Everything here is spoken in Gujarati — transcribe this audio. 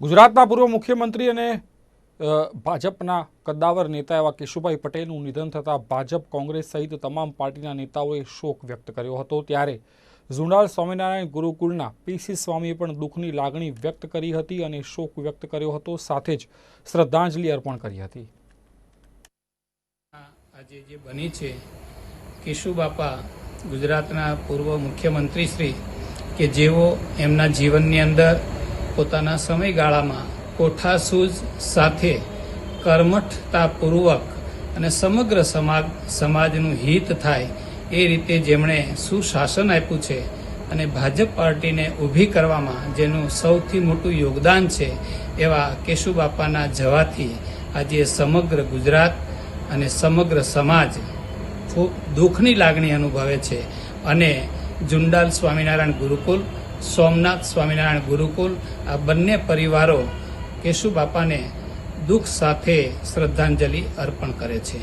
ગુજરાતના પૂર્વ મુખ્યમંત્રી અને ભાજપના કદ્દાવર નેતા એવા કેશુભાઈ પટેલનું નિધન થતાં ભાજપ કોંગ્રેસ સહિત તમામ પાર્ટીના નેતાઓએ શોક વ્યક્ત કર્યો હતો. ત્યારે ઝુંડાલ સ્વામિનારાયણ ગુરુકુળના પીસી સ્વામીએ પણ દુઃખની લાગણી વ્યક્ત કરી હતી અને શોક વ્યક્ત કર્યો હતો. સાથે જ શ્રદ્ધાંજલિ અર્પણ કરી હતી. આજે જે બની છે, કેશુ બાપા ગુજરાતના પૂર્વ મુખ્યમંત્રી શ્રી કે જેઓ એમના જીવનની અંદર પોતાના સમયગાળામાં કોઠાસૂઝ સાથે કર્મઠતાપૂર્વક અને સમગ્ર સમાજ, સમાજનું હિત થાય એ રીતે જેમણે સુશાસન આપ્યું છે અને ભાજપ પાર્ટીને ઊભી કરવામાં જેનું સૌથી મોટું યોગદાન છે એવા કેશુબાપાના જવાથી આજે સમગ્ર ગુજરાત અને સમગ્ર સમાજ ખૂબ દુઃખની લાગણી અનુભવે છે. અને જુંડાલ સ્વામિનારાયણ ગુરુકુલ સોમનાથ સ્વામિનારાયણ ગુરુકુલ આ બંને પરિવારો કેશુ બાપાને દુઃખ સાથે શ્રદ્ધાંજલિ અર્પણ કરે છે.